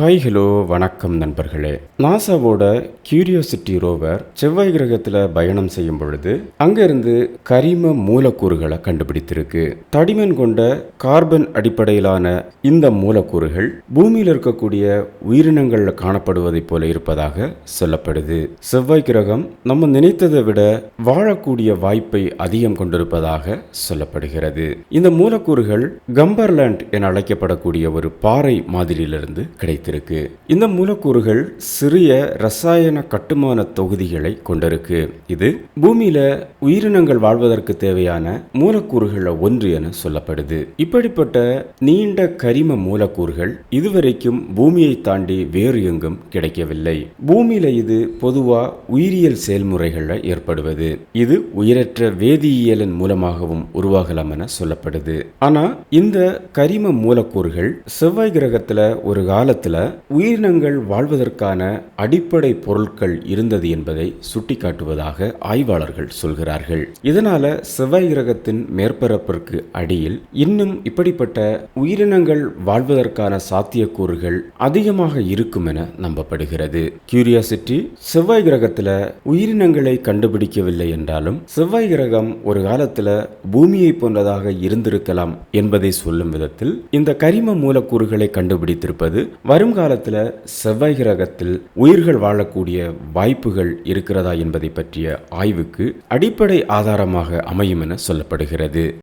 Hi hello வணக்கம் நண்பர்களே. நாசாவோட curiosity rover செவ்வாய் கிரகத்தில் பயணம் செய்யும் பொழுது அங்கிருந்து கரிம மூலக்கூறுகளை கண்டுபிடித்திருக்கு. தடிமன் கொண்ட கார்பன் அடிப்படையிலான இந்த மூலக்கூறுகள் பூமியில் இருக்கக்கூடிய உயிரினங்களில் காணப்படுவதைப் போல இருப்பதாக சொல்லப்படுது. செவ்வாய் கிரகம் நம்ம நினைத்ததை விட வாழக்கூடிய வாய்ப்பை அதிகம் கொண்டிருப்பதாக சொல்லப்படுகிறது. இந்த மூலக்கூறுகள் கம்பர்லேண்ட் என அழைக்கப்படக்கூடிய ஒரு பாறை மாதிரியிலிருந்து கிடைத்திருக்கு இந்த மூலக்கூறுகள் சிறிய ரசாயன கட்டுமான தொகுதிகளை கொண்டிருக்கு. இது பூமியில உயிரினங்கள் வாழ்வதற்கு தேவையான மூலக்கூறுகள் ஒன்று என சொல்லப்படுது. இப்படிப்பட்ட நீண்ட கரிம மூலக்கூறுகள் இதுவரைக்கும் பூமியை தாண்டி வேறு எங்கும் கிடைக்கவில்லை. பூமியில இது பொதுவா உயிரியல் செயல்முறைகள்ல ஏற்படுவது. இது உயிரற்ற வேதியியலின் மூலமாகவும் உருவாகலாம் என சொல்லப்படுது. ஆனா இந்த கரிம மூலக்கூறுகள் செவ்வாய் கிரகத்துல ஒரு காலத்துல உயிரினங்கள் வாழ்வதற்கான அடிப்படை பொருட்கள் இருந்தது என்பதை சுட்டிக்காட்டுவதாக ஆய்வாளர்கள் சொல்கிறார்கள். இதனால செவ்வாய் கிரகத்தின் மேற்பரப்பிற்கு அடியில் இன்னும் இப்படிப்பட்ட உயிரினங்கள் வாழ்வதற்கான சாத்தியக்கூறுகள் அதிகமாக இருக்கும் என நம்பப்படுகிறது. கியூரியாசிட்டி செவ்வாய் கிரகத்தில் உயிரினங்களை கண்டுபிடிக்கவில்லை என்றாலும் செவ்வாய் கிரகம் ஒரு காலத்தில் பூமியை போன்றதாக இருந்திருக்கலாம் என்பதை சொல்லும் விதத்தில் இந்த கரிம மூலக்கூறுகளை கண்டுபிடித்திருப்பது வருங்காலத்தில் செவ்வாய் கிரகத்தில் உயிர்கள் வாழக்கூடிய வாய்ப்புகள் இருக்கிறதா என்பதை பற்றிய ஆய்வுக்கு அடிப்படை ஆதாரமாக அமையும் என சொல்லப்படுகிறது.